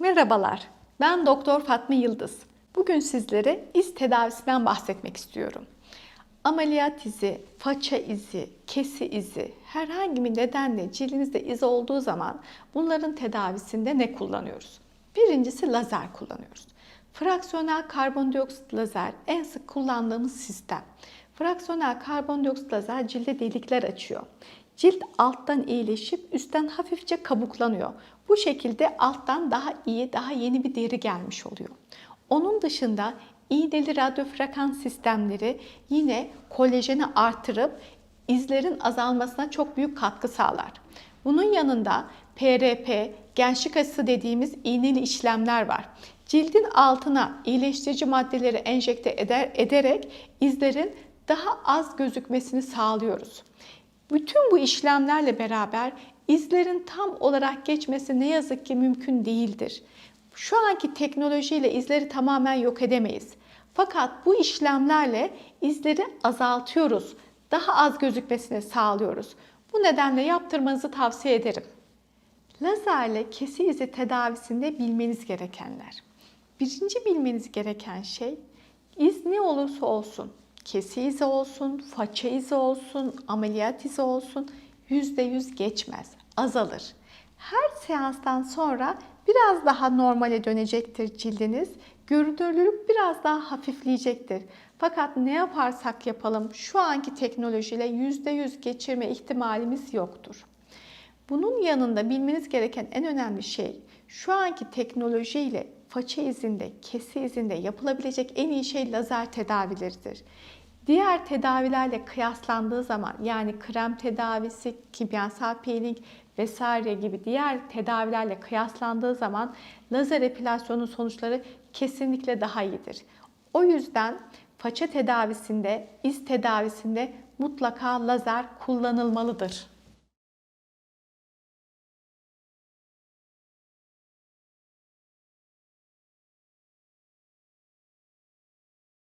Merhabalar, ben Doktor Fatma Yıldız. Bugün sizlere iz tedavisinden bahsetmek istiyorum. Ameliyat izi, faça izi, kesi izi, herhangi bir nedenle cildinizde iz olduğu zaman bunların tedavisinde ne kullanıyoruz? Birincisi lazer kullanıyoruz. Fraksiyonel karbondioksit lazer en sık kullandığımız sistem. Fraksiyonel karbondioksit lazer cilde delikler açıyor. Cilt alttan iyileşip üstten hafifçe kabuklanıyor. Bu şekilde alttan daha iyi, daha yeni bir deri gelmiş oluyor. Onun dışında iğneli radyo frekans sistemleri yine kolajeni artırıp izlerin azalmasına çok büyük katkı sağlar. Bunun yanında PRP, gençlik aşısı dediğimiz iğneli işlemler var. Cildin altına iyileştirici maddeleri enjekte eder, ederek izlerin daha az gözükmesini sağlıyoruz. Bütün bu işlemlerle beraber izlerin tam olarak geçmesi ne yazık ki mümkün değildir. Şu anki teknolojiyle izleri tamamen yok edemeyiz. Fakat bu işlemlerle izleri azaltıyoruz. Daha az gözükmesini sağlıyoruz. Bu nedenle yaptırmanızı tavsiye ederim. Lazerle kesi izi tedavisinde bilmeniz gerekenler. Birinci bilmeniz gereken şey iz ne olursa olsun, kesi izi olsun, faça izi olsun, ameliyat izi olsun %100 geçmez, azalır. Her seanstan sonra biraz daha normale dönecektir cildiniz. Görünürlülük biraz daha hafifleyecektir. Fakat ne yaparsak yapalım şu anki teknolojiyle %100 geçirme ihtimalimiz yoktur. Bunun yanında bilmeniz gereken en önemli şey şu anki teknolojiyle faça izinde, kesi izinde yapılabilecek en iyi şey lazer tedavileridir. Diğer tedavilerle kıyaslandığı zaman yani krem tedavisi, kimyasal peeling vesaire gibi diğer tedavilerle kıyaslandığı zaman lazer epilasyonun sonuçları kesinlikle daha iyidir. O yüzden faça tedavisinde, iz tedavisinde mutlaka lazer kullanılmalıdır.